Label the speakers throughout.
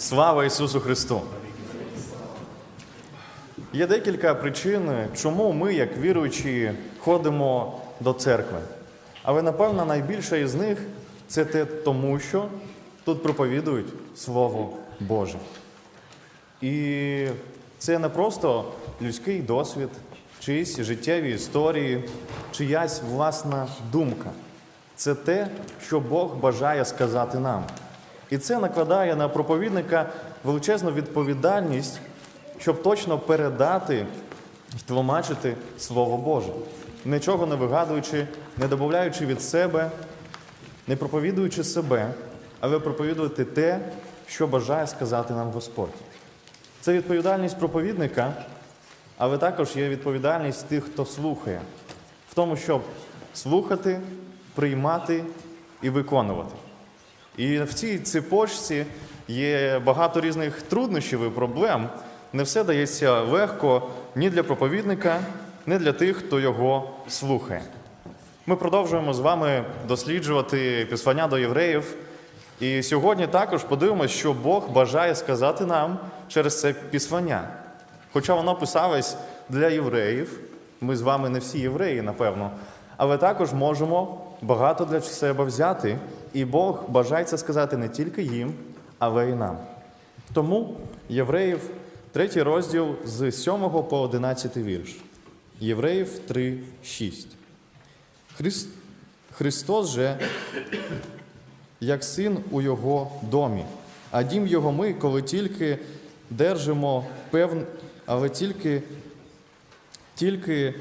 Speaker 1: Слава Ісусу Христу! Є декілька причин, чому ми, як віруючі, ходимо до церкви. Але, напевно, найбільша із них це те, тому що тут проповідують Слово Боже. І це не просто людський досвід, чиїсь життєві історії, чиясь власна думка. Це те, що Бог бажає сказати нам. І це накладає на проповідника величезну відповідальність, щоб точно передати і тлумачити Слово Боже, нічого не вигадуючи, не додаючи від себе, не проповідуючи себе, але проповідувати те, що бажає сказати нам Господь. Це відповідальність проповідника, але також є відповідальність тих, хто слухає, в тому, щоб слухати, приймати і виконувати. І в цій цепочці є багато різних труднощів і проблем. Не все дається легко ні для проповідника, ні для тих, хто його слухає. Ми продовжуємо з вами досліджувати післання до євреїв. І сьогодні також подивимося, що Бог бажає сказати нам через це післання. Хоча воно писалось для євреїв, ми з вами не всі євреї, напевно, але також можемо багато для себе взяти, і Бог бажає це сказати не тільки їм, але й нам. Тому Євреїв, третій розділ з 7 по 11 вірш. Євреїв 3, 6. Христ... Христос же як син у його домі. А дім його ми, коли тільки держимо певн, але тільки, тільки,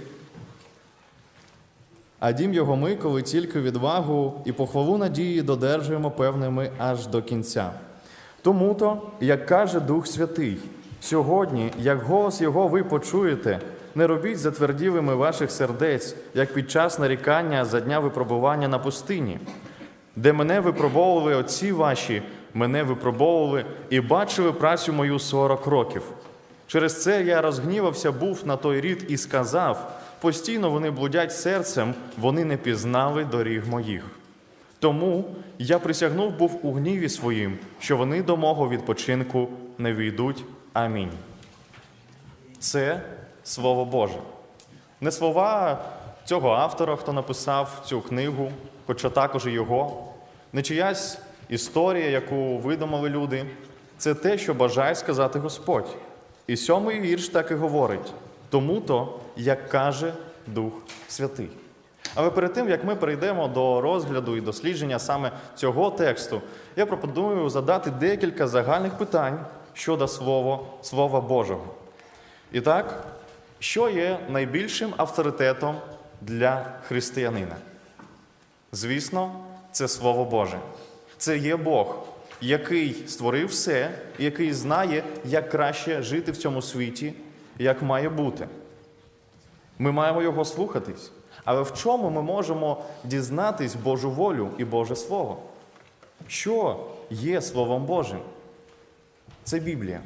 Speaker 1: а дім його ми, коли тільки відвагу і похвалу надії додержуємо певними аж до кінця. Тому то, як каже Дух Святий, сьогодні, як голос Його ви почуєте, не робіть затверділими ваших сердець, як під час нарікання за дня випробування на пустині де мене випробовували отці ваші, мене випробовували і бачили працю мою сорок років. Через це я розгнівався був на той рід і сказав: постійно вони блудять серцем, вони не пізнали доріг моїх. Тому я присягнув був у гніві своїм, що вони до мого відпочинку не війдуть. Амінь. Це Слово Боже. Не слова цього автора, хто написав цю книгу, хоча також і його, не чиясь історія, яку видумали люди. Це те, що бажає сказати Господь. І сьомий вірш так і говорить: тому то, як каже Дух Святий. Але перед тим, як ми перейдемо до розгляду і дослідження саме цього тексту, я пропоную задати декілька загальних питань щодо Слова, Слова Божого. І так, що є найбільшим авторитетом для християнина? Звісно, це Слово Боже. Це є Бог, який створив все, який знає, як краще жити в цьому світі, як має бути. Ми маємо його слухатись. Але в чому ми можемо дізнатись Божу волю і Боже Слово? Що є Словом Божим? Це Біблія.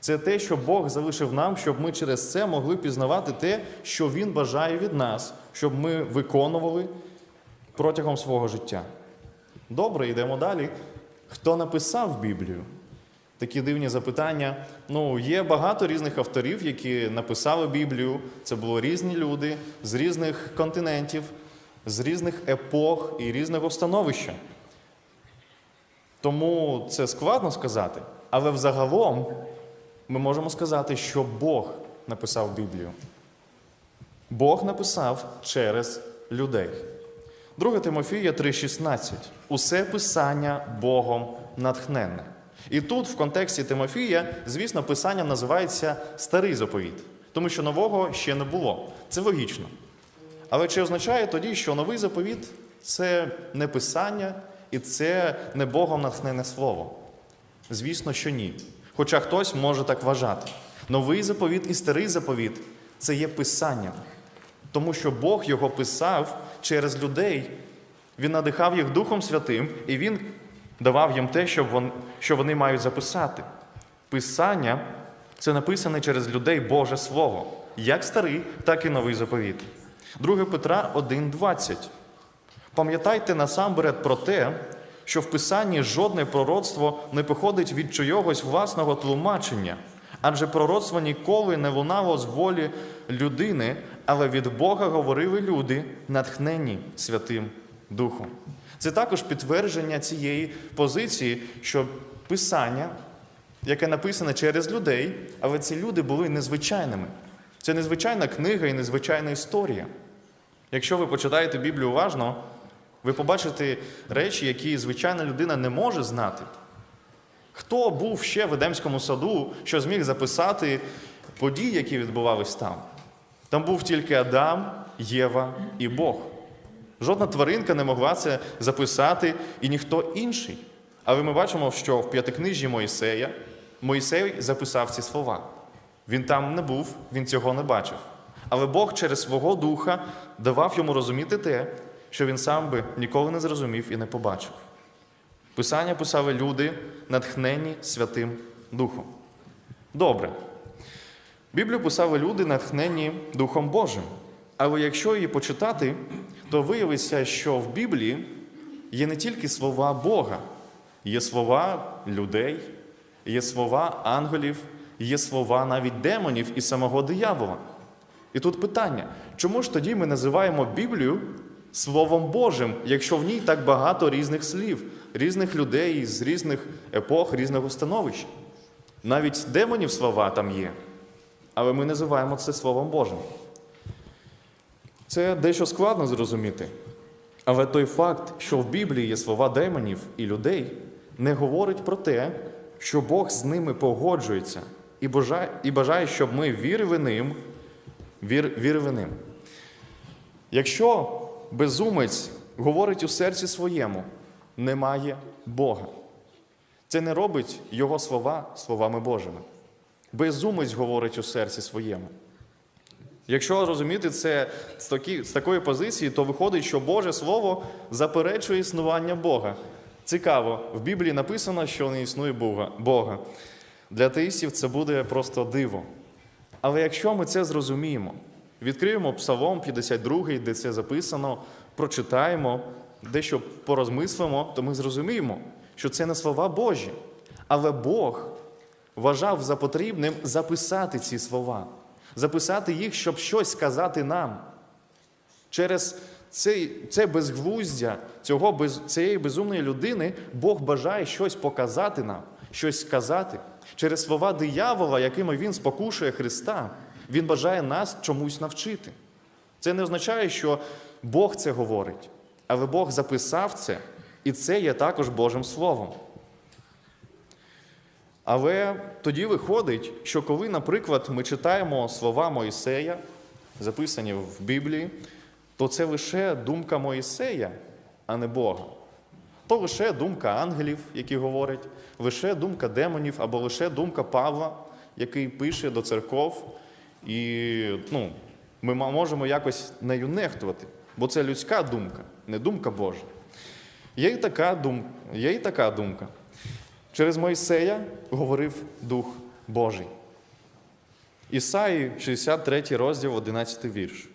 Speaker 1: Це те, що Бог залишив нам, щоб ми через це могли пізнавати те, що Він бажає від нас, щоб ми виконували протягом свого життя. Добре, йдемо далі. Хто написав Біблію? Такі дивні запитання. Ну, є багато різних авторів, які написали Біблію. Це були різні люди з різних континентів, з різних епох і різного становища. Тому це складно сказати. Але взагалом ми можемо сказати, що Бог написав Біблію. Бог написав через людей. 2 Тимофія 3,16. Усе писання Богом натхненне. І тут, в контексті Тимофія, звісно, писання називається старий заповіт, тому що нового ще не було. Це логічно. Але чи означає тоді, що новий заповіт це не писання і це не Богом натхнене слово? Звісно, що ні. Хоча хтось може так вважати. Новий заповіт і старий заповіт це є писанням, тому що Бог його писав через людей, Він надихав їх Духом Святим, і Він давав їм те, що вони мають записати. Писання це написане через людей Боже Слово, як старий, так і новий заповіт. 2 Петра 1,20. Пам'ятайте насамперед про те, що в Писанні жодне пророцтво не походить від чогось власного тлумачення, адже пророцтво ніколи не лунало з волі людини, але від Бога говорили люди, натхнені Святим Духом. Це також підтвердження цієї позиції, що Писання, яке написане через людей, але ці люди були незвичайними. Це незвичайна книга і незвичайна історія. Якщо ви почитаєте Біблію уважно, ви побачите речі, які звичайна людина не може знати. Хто був ще в Едемському саду, що зміг записати події, які відбувались там? Там був тільки Адам, Єва і Бог. Жодна тваринка не могла це записати і ніхто інший. Але ми бачимо, що в п'ятикнижжі Моїсея Моїсей записав ці слова. Він там не був, він цього не бачив. Але Бог через свого духа давав йому розуміти те, що він сам би ніколи не зрозумів і не побачив. Писання писали люди, натхнені Святим Духом. Добре. Біблію писали люди, натхнені Духом Божим. Але якщо її почитати, то виявиться, що в Біблії є не тільки слова Бога, є слова людей, є слова ангелів, є слова навіть демонів і самого диявола. І тут питання: чому ж тоді ми називаємо Біблію Словом Божим, якщо в ній так багато різних слів, різних людей з різних епох, різного становища? Навіть демонів слова там є, але ми називаємо це Словом Божим. Це дещо складно зрозуміти. Але той факт, що в Біблії є слова демонів і людей, не говорить про те, що Бог з ними погоджується і бажає, і бажає щоб ми вірили ним, вір, вірили ним. Якщо безумець говорить у серці своєму, немає Бога. Це не робить його слова словами Божими. Безумець говорить у серці своєму. Якщо розуміти це з, такі, з такої позиції, то виходить, що Боже Слово заперечує існування Бога. Цікаво, в Біблії написано, що не існує Бога. Для атеїстів це буде просто диво. Але якщо ми це зрозуміємо, відкриємо Псалом 52, де це записано, прочитаємо, дещо порозмислимо, то ми зрозуміємо, що це не слова Божі. Але Бог вважав за потрібним записати ці слова, записати їх, щоб щось сказати нам. Через цей, це безглуздя цього, без, цієї безумної людини Бог бажає щось показати нам, щось сказати. Через слова диявола, якими він спокушує Христа, він бажає нас чомусь навчити. Це не означає, що Бог це говорить, але Бог записав це, і це є також Божим Словом. Але тоді виходить, що коли, наприклад, ми читаємо слова Моїсея, записані в Біблії, то це лише думка Моїсея, а не Бога. То лише думка ангелів, які говорять, лише думка демонів, або лише думка Павла, який пише до церков, і ну, ми можемо якось нею нехтувати, бо це людська думка, не думка Божа. Є і така думка, є і така думка. Через Мойсея говорив Дух Божий. Ісаї, 63 розділ, 11 вірш.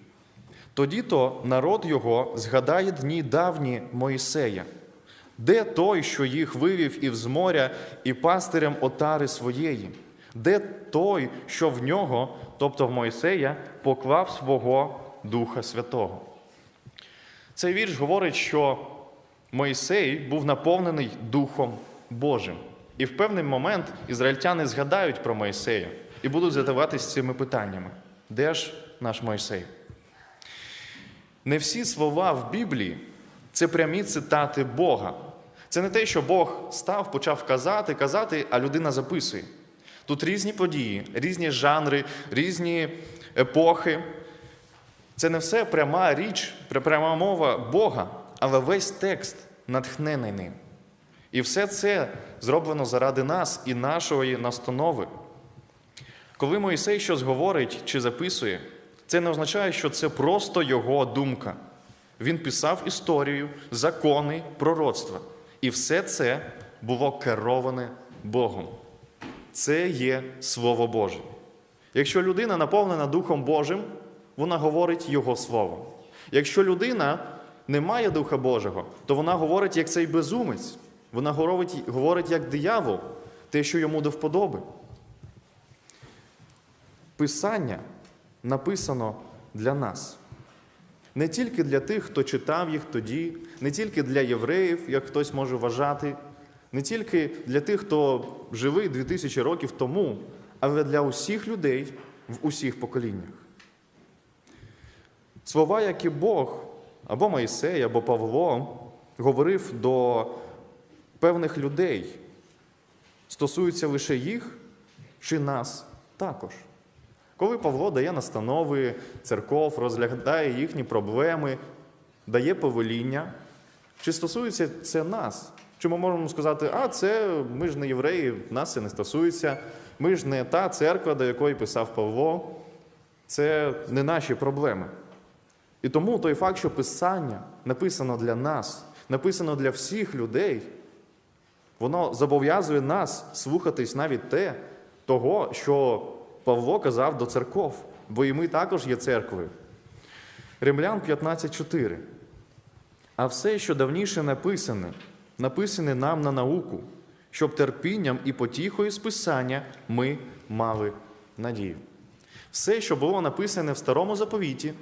Speaker 1: Тоді то народ його згадає дні давні Моїсея, де той, що їх вивів із моря і пастирем отари своєї, де той, що в нього, тобто в Моїсея, поклав свого Духа Святого. Цей вірш говорить, що Моїсей був наповнений Духом Божим. І в певний момент ізраїльтяни згадають про Моїсея і будуть задаватись цими питаннями: де ж наш Моїсей? Не всі слова в Біблії це прямі цитати Бога. Це не те, що Бог став, почав казати, казати, а людина записує. Тут різні події, різні жанри, різні епохи. Це не все пряма річ, пряма мова Бога, але весь текст натхнений ним. І все це зроблено заради нас і нашої настанови. Коли Моїсей щось говорить чи записує, це не означає, що це просто його думка. Він писав історію, закони, пророцтва. І все це було кероване Богом. Це є Слово Боже. Якщо людина наповнена Духом Божим, вона говорить Його Слово. Якщо людина не має Духа Божого, то вона говорить як цей безумець. Вона говорить, говорить як диявол, те, що йому до вподоби. Писання написано для нас. Не тільки для тих, хто читав їх тоді, не тільки для євреїв, як хтось може вважати, не тільки для тих, хто живий 2000 років тому, але для усіх людей в усіх поколіннях. Слова, які Бог або Моїсей, або Павло говорив до певних людей, стосуються лише їх чи нас також. Коли Павло дає настанови церков, розглядає їхні проблеми, дає повеління, чи стосується це нас? Чи ми можемо сказати, а це ми ж не євреї, нас це не стосується, ми ж не та церква, до якої писав Павло, це не наші проблеми. І тому той факт, що Писання написано для нас, написано для всіх людей, воно зобов'язує нас слухатись навіть те, того, що Павло казав до церков, бо і ми також є церквою. Римлян 15.4. А все, що давніше написане, написане нам на науку, щоб терпінням і потіхою з Писання ми мали надію. Все, що було написане в старому заповіті,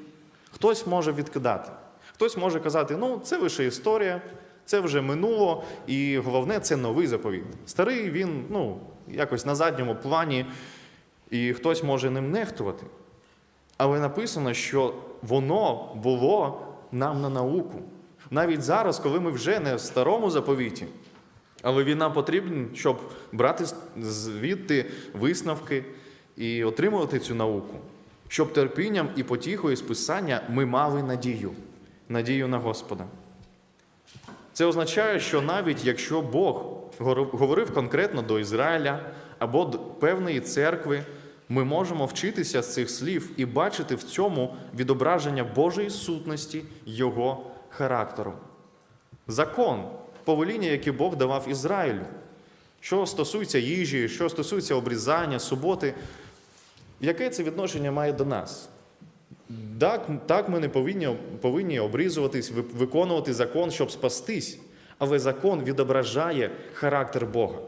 Speaker 1: хтось може відкидати. Хтось може казати, ну, це лише історія, це вже минуло, і головне, це новий заповіт. Старий він ну, якось на задньому плані, і хтось може ним нехтувати. Але написано, що воно було нам на науку. Навіть зараз, коли ми вже не в старому заповіті, але він нам потрібен, щоб брати звідти висновки і отримувати цю науку, щоб терпінням і потіхою з писання ми мали надію, надію на Господа. Це означає, що навіть якщо Бог говорив конкретно до Ізраїля або до певної церкви, ми можемо вчитися з цих слів і бачити в цьому відображення Божої сутності Його характеру. Закон, повеління, яке Бог давав Ізраїлю, що стосується їжі, що стосується обрізання, суботи, яке це відношення має до нас? Так, так ми не повинні, повинні обрізуватись, виконувати закон, щоб спастись, але закон відображає характер Бога.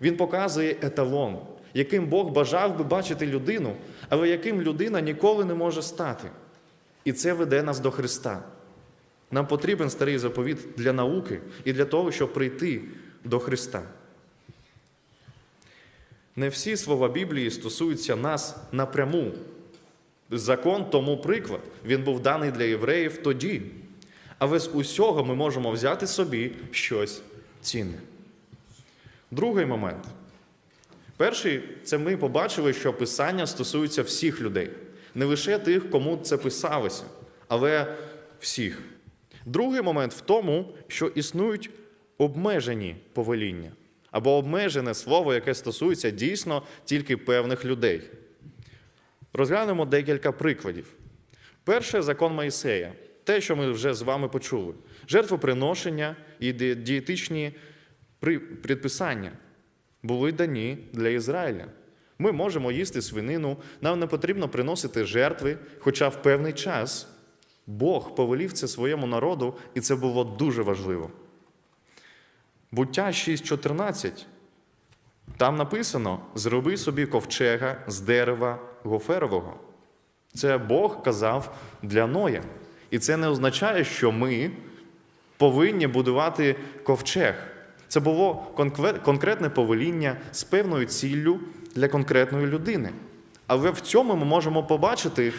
Speaker 1: Він показує еталон, яким Бог бажав би бачити людину, але яким людина ніколи не може стати. І це веде нас до Христа. Нам потрібен старий заповіт для науки і для того, щоб прийти до Христа. Не всі слова Біблії стосуються нас напряму. Закон тому приклад. Він був даний для євреїв тоді. Але з усього ми можемо взяти собі щось цінне. Другий момент. Перший це ми побачили, що писання стосується всіх людей, не лише тих, кому це писалося, але всіх. Другий момент в тому, що існують обмежені повеління або обмежене слово, яке стосується дійсно тільки певних людей. Розглянемо декілька прикладів. Перше закон Моїсея, те, що ми вже з вами почули: жертвоприношення і дієтичні предписання були дані для Ізраїля. Ми можемо їсти свинину, нам не потрібно приносити жертви, хоча в певний час Бог повелів це своєму народу, і це було дуже важливо. Буття 6.14. Там написано: зроби собі ковчега з дерева гоферового. Це Бог казав для Ноя. І це не означає, що ми повинні будувати ковчег. Це було конкретне повеління з певною ціллю для конкретної людини. Але в цьому ми можемо побачити,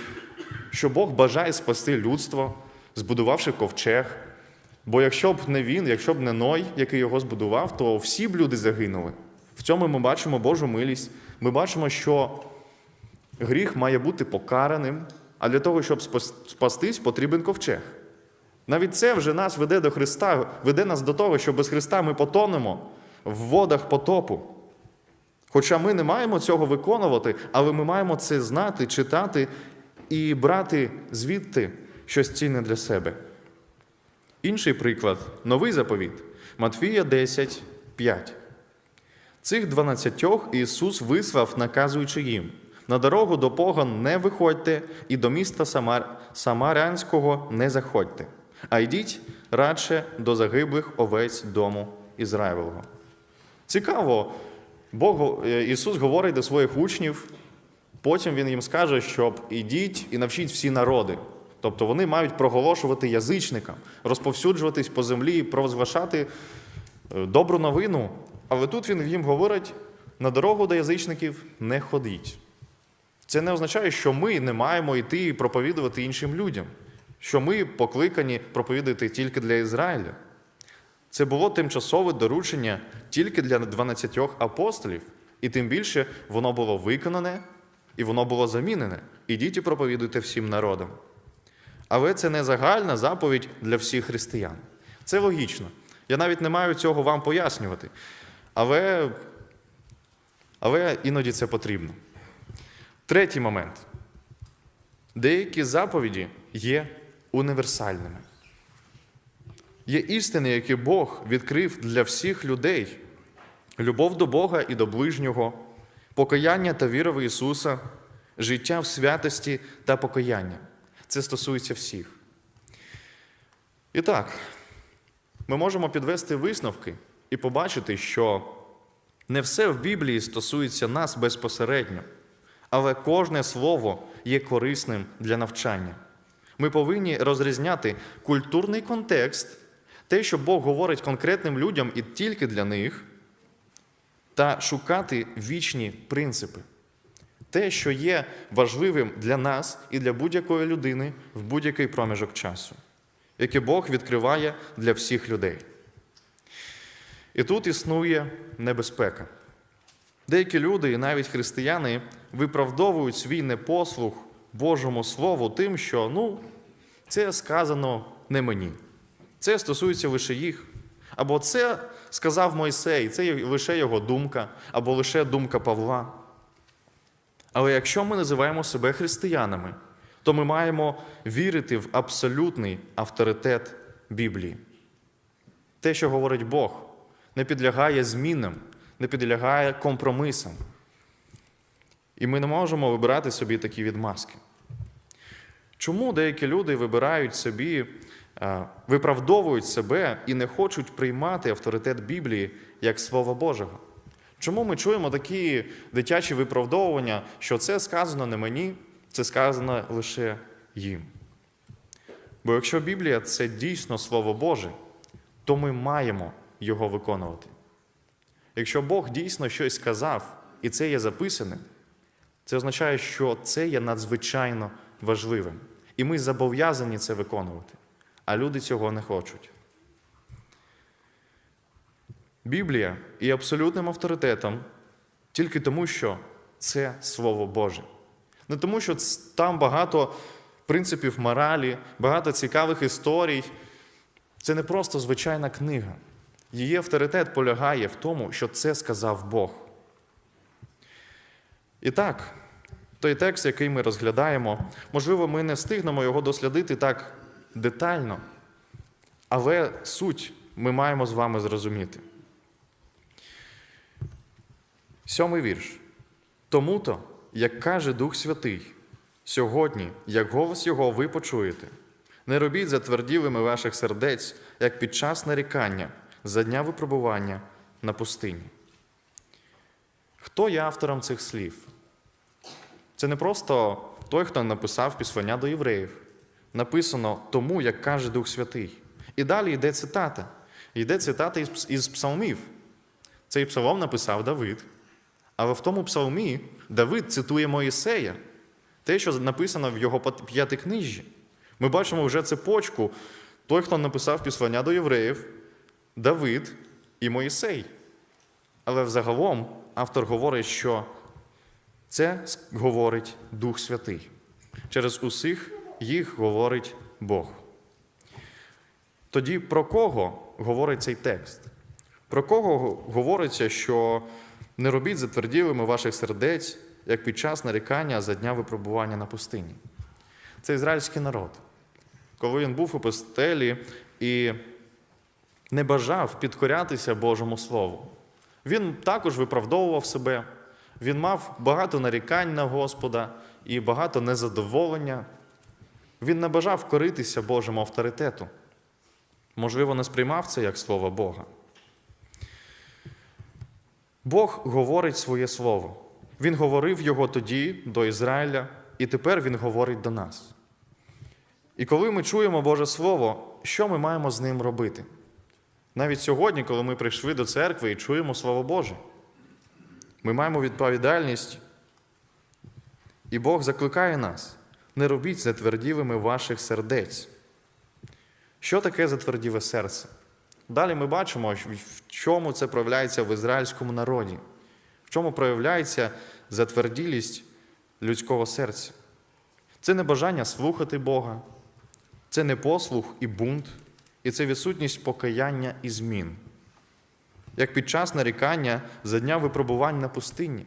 Speaker 1: що Бог бажає спасти людство, збудувавши ковчег. Бо якщо б не він, якщо б не Ной, який його збудував, то всі б люди загинули. В цьому ми бачимо Божу милість. Ми бачимо, що гріх має бути покараним, а для того, щоб спастись, потрібен ковчег. Навіть це вже нас веде до Христа, веде нас до того, що без Христа ми потонемо в водах потопу. Хоча ми не маємо цього виконувати, але ми маємо це знати, читати і брати звідти щось цінне для себе. Інший приклад новий заповіт Матфія 10, 5. Цих дванадцятьох Ісус вислав, наказуючи їм: на дорогу до поган не виходьте, і до міста Самар... Самарянського не заходьте, а йдіть радше до загиблих овець дому Ізраїлевого. Цікаво, Бог, е, Ісус говорить до своїх учнів, потім Він їм скаже, щоб ідіть і навчіть всі народи. Тобто вони мають проголошувати язичникам, розповсюджуватись по землі і провозглашати е, добру новину. Але тут він їм говорить: на дорогу до язичників не ходіть. Це не означає, що ми не маємо йти і проповідувати іншим людям, що ми покликані проповідати тільки для Ізраїля. Це було тимчасове доручення тільки для 12 апостолів, і тим більше воно було виконане і воно було замінене. Ідіть і проповідуйте всім народам. Але це не загальна заповідь для всіх християн. Це логічно. Я навіть не маю цього вам пояснювати. Але, але іноді це потрібно. Третій момент. Деякі заповіді є універсальними. Є істини, які Бог відкрив для всіх людей: любов до Бога і до ближнього, покаяння та віра в Ісуса, життя в святості та покаяння. Це стосується всіх. І так, ми можемо підвести висновки і побачити, що не все в Біблії стосується нас безпосередньо, але кожне слово є корисним для навчання. Ми повинні розрізняти культурний контекст, те, що Бог говорить конкретним людям і тільки для них, та шукати вічні принципи. Те, що є важливим для нас і для будь-якої людини в будь-який проміжок часу, яке Бог відкриває для всіх людей. І тут існує небезпека. Деякі люди, і навіть християни, виправдовують свій непослух Божому Слову тим, що ну, це сказано не мені. Це стосується лише їх. Або це сказав Мойсей, це лише його думка, або лише думка Павла. Але якщо ми називаємо себе християнами, то ми маємо вірити в абсолютний авторитет Біблії. Те, що говорить Бог, не підлягає змінам, не підлягає компромисам. І ми не можемо вибирати собі такі відмазки. Чому деякі люди вибирають собі, е, виправдовують себе і не хочуть приймати авторитет Біблії як Слово Божого? Чому ми чуємо такі дитячі виправдовування, що це сказано не мені, це сказано лише їм? Бо якщо Біблія це дійсно Слово Боже, то ми маємо його виконувати. Якщо Бог дійсно щось сказав, і це є записаним, це означає, що це є надзвичайно важливим. І ми зобов'язані це виконувати, а люди цього не хочуть. Біблія є абсолютним авторитетом тільки тому, що це Слово Боже. Не тому, що там багато принципів моралі, багато цікавих історій. Це не просто звичайна книга. Її авторитет полягає в тому, що це сказав Бог. І так, той текст, який ми розглядаємо, можливо, ми не встигнемо його дослідити так детально, але суть ми маємо з вами зрозуміти. Сьомий вірш. Тому-то, як каже Дух Святий, сьогодні, як голос Його ви почуєте, не робіть затверділими ваших сердець, як під час нарікання за дня випробування на пустині. Хто є автором цих слів? Це не просто той, хто написав післання до євреїв. Написано тому, як каже Дух Святий. І далі йде цитата. Йде цитата із, псалмів. Цей псалом написав Давид. Але в тому псалмі Давид цитує Моїсея, те, що написано в його п'ятикнижжі. Ми бачимо вже цепочку. Той, хто написав післання до євреїв, Давид і Моїсей. Але взагалом автор говорить, що це говорить Дух Святий. Через усіх їх говорить Бог. Тоді про кого говорить цей текст? Про кого говориться, що не робіть затверділими ваших сердець, як під час нарікання за дня випробування на пустині? Це ізраїльський народ. Коли він був у пустелі і не бажав підкорятися Божому Слову. Він також виправдовував себе, він мав багато нарікань на Господа і багато незадоволення. Він не бажав коритися Божому авторитету. Можливо, не сприймав це як слово Бога. Бог говорить своє слово. Він говорив його тоді до Ізраїля, і тепер Він говорить до нас. І коли ми чуємо Боже Слово, що ми маємо з ним робити? Навіть сьогодні, коли ми прийшли до церкви і чуємо Слово Боже, ми маємо відповідальність, і Бог закликає нас: не робіть затверділими ваших сердець. Що таке затверділе серце? Далі ми бачимо, в чому це проявляється в ізраїльському народі, в чому проявляється затверділість людського серця. Це не бажання слухати Бога, це не послух і бунт, і це відсутність покаяння і змін, як під час нарікання за дня випробувань на пустині.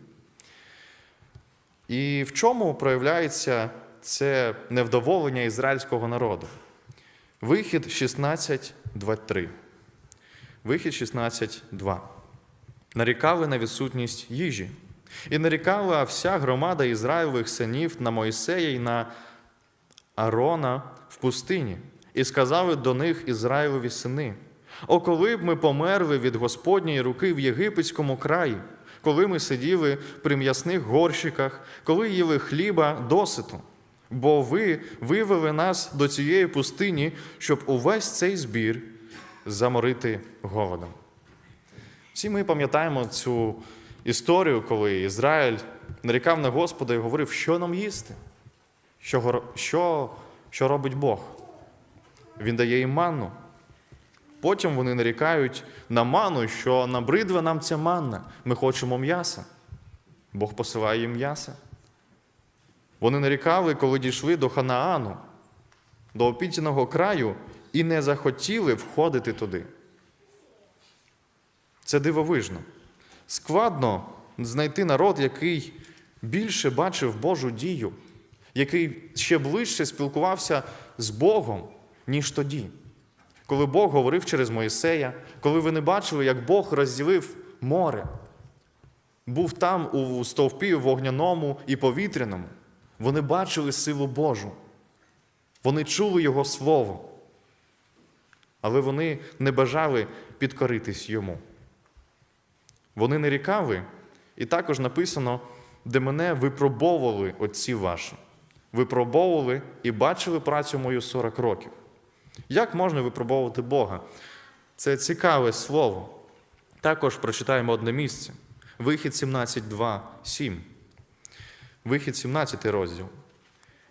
Speaker 1: І в чому проявляється це невдоволення ізраїльського народу? Вихід 16.23. Вихід 16.2. Нарікали на відсутність їжі. І нарікала вся громада Ізраїлевих синів на Мойсея і на Арона в пустині, і сказали до них Ізраїлеві сини: О, коли б ми померли від Господньої руки в єгипетському краї, коли ми сиділи при м'ясних горщиках, коли їли хліба доситу. Бо ви вивели нас до цієї пустині, щоб увесь цей збір заморити голодом. Всі ми пам'ятаємо цю історію, коли Ізраїль нарікав на Господа і говорив, що нам їсти, що, що, що робить Бог. Він дає їм манну. Потім вони нарікають на ману, що набридла нам ця манна. Ми хочемо м'яса. Бог посилає їм м'яса. Вони нарікали, коли дійшли до Ханаану, до опітяного краю, і не захотіли входити туди. Це дивовижно. Складно знайти народ, який більше бачив Божу дію, який ще ближче спілкувався з Богом, ніж тоді. Коли Бог говорив через Моїсея, коли ви не бачили, як Бог розділив море, був там у стовпі вогняному і повітряному. Вони бачили силу Божу. Вони чули Його Слово. Але вони не бажали підкоритись йому. Вони не рікали, і також написано, де мене випробовували отці ваші. Випробовували і бачили працю мою 40 років. Як можна випробовувати Бога? Це цікаве слово. Також прочитаємо одне місце. Вихід 17.2, 7. Вихід 17 розділ.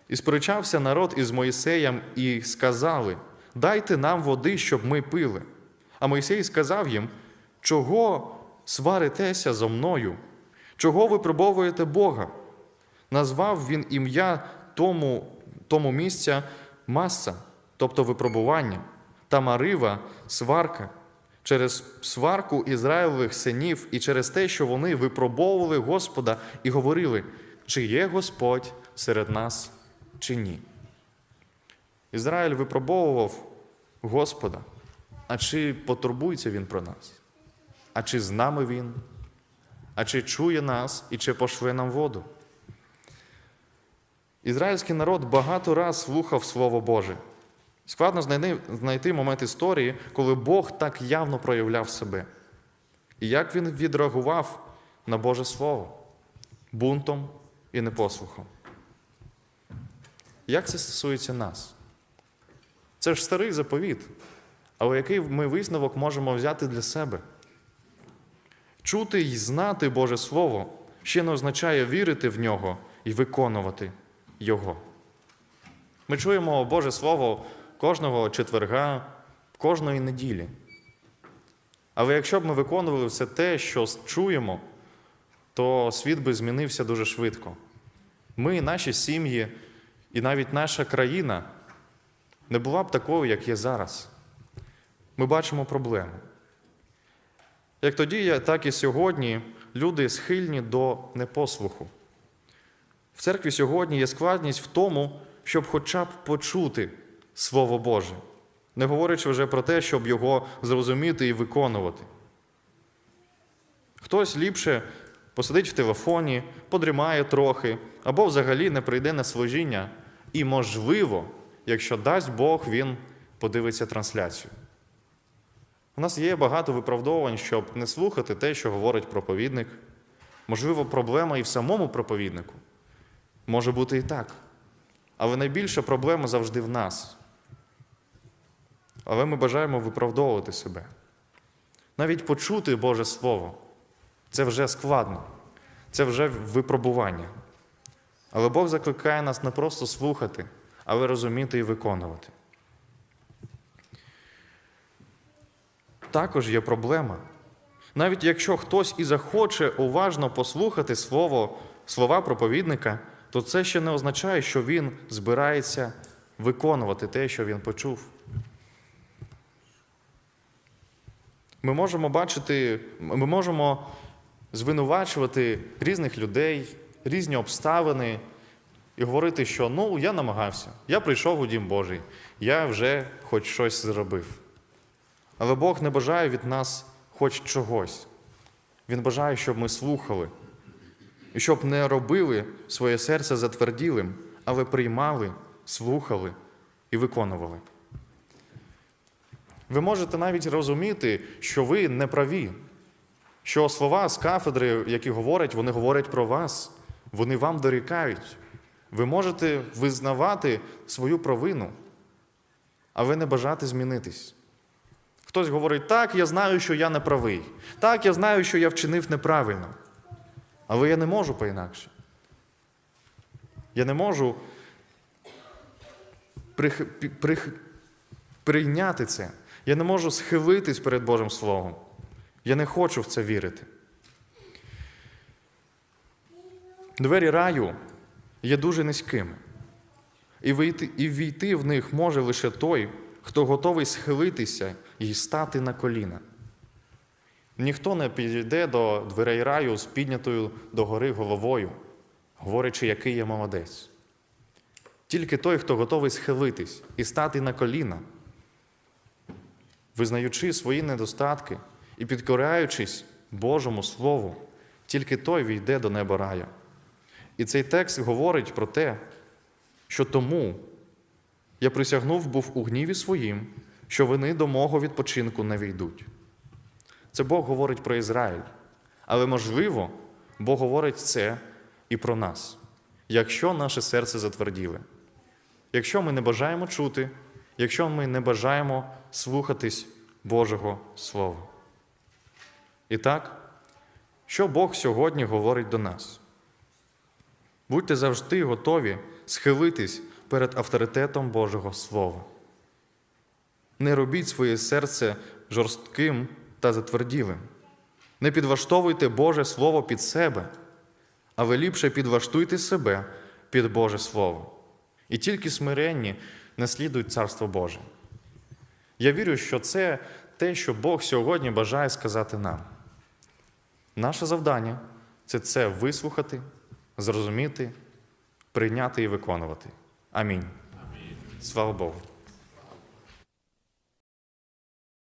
Speaker 1: І сперечався народ із Моїсеєм і сказали: Дайте нам води, щоб ми пили. А Мойсей сказав їм: Чого сваритеся зо мною? Чого ви пробовуєте Бога? Назвав він ім'я тому, тому місця маса, тобто випробування, та Марива сварка. Через сварку Ізраїлевих синів і через те, що вони випробовували Господа і говорили, чи є Господь серед нас, чи ні. Ізраїль випробовував Господа, а чи потурбується Він про нас? А чи з нами Він? А чи чує нас і чи пошле нам воду? Ізраїльський народ багато раз слухав Слово Боже. Складно знайти, момент історії, коли Бог так явно проявляв себе. І як він відреагував на Боже Слово бунтом і непослухом. Як це стосується нас? Це ж старий заповіт, але який ми висновок можемо взяти для себе? Чути й знати Боже Слово ще не означає вірити в нього і виконувати Його. Ми чуємо Боже Слово кожного четверга, кожної неділі. Але якщо б ми виконували все те, що чуємо, то світ би змінився дуже швидко. Ми, наші сім'ї і навіть наша країна не була б такою, як є зараз. Ми бачимо проблеми. Як тоді, так і сьогодні люди схильні до непослуху. В церкві сьогодні є складність в тому, щоб хоча б почути Слово Боже, не говорячи вже про те, щоб його зрозуміти і виконувати. Хтось ліпше посидить в телефоні, подрімає трохи, або взагалі не прийде на служіння, і, можливо, якщо дасть Бог, він подивиться трансляцію. У нас є багато виправдовувань, щоб не слухати те, що говорить проповідник. Можливо, проблема і в самому проповіднику. Може бути і так. Але найбільша проблема завжди в нас. Але ми бажаємо виправдовувати себе. Навіть почути Боже Слово це вже складно, це вже випробування. Але Бог закликає нас не просто слухати, але розуміти і виконувати. Також є проблема. Навіть якщо хтось і захоче уважно послухати слово, слова проповідника, то це ще не означає, що він збирається виконувати те, що він почув. Ми можемо бачити, ми можемо звинувачувати різних людей, різні обставини і говорити, що ну я намагався, я прийшов у дім Божий, я вже хоч щось зробив. Але Бог не бажає від нас хоч чогось. Він бажає, щоб ми слухали, і щоб не робили своє серце затверділим, але приймали, слухали і виконували. Ви можете навіть розуміти, що ви не праві, що слова з кафедри, які говорять, вони говорять про вас, вони вам дорікають. Ви можете визнавати свою провину, але не бажати змінитись. Хтось говорить, так, я знаю, що я не правий. Так, я знаю, що я вчинив неправильно. Але я не можу по-інакше. Я не можу прийняти це. Я не можу схилитись перед Божим Словом. Я не хочу в це вірити. Двері раю є дуже низькими. І вийти, і війти в них може лише той, хто готовий схилитися і стати на коліна. Ніхто не підійде до дверей раю з піднятою догори головою, говорячи, який я молодець. Тільки той, хто готовий схилитись і стати на коліна, визнаючи свої недостатки і підкоряючись Божому Слову, тільки той війде до неба раю. І цей текст говорить про те, що тому я присягнув був у гніві своїм, що вони до мого відпочинку не війдуть. Це Бог говорить про Ізраїль. Але, можливо, Бог говорить це і про нас, якщо наше серце затверділе. Якщо ми не бажаємо чути, якщо ми не бажаємо слухатись Божого Слова. І так, що Бог сьогодні говорить до нас? Будьте завжди готові схилитись перед авторитетом Божого Слова. Не робіть своє серце жорстким та затверділим. Не підлаштовуйте Боже Слово під себе, але ліпше підлаштуйте себе під Боже Слово. І тільки смиренні наслідують Царство Боже. Я вірю, що це те, що Бог сьогодні бажає сказати нам. Наше завдання це це вислухати, зрозуміти, прийняти і виконувати. Амінь. Слава Богу.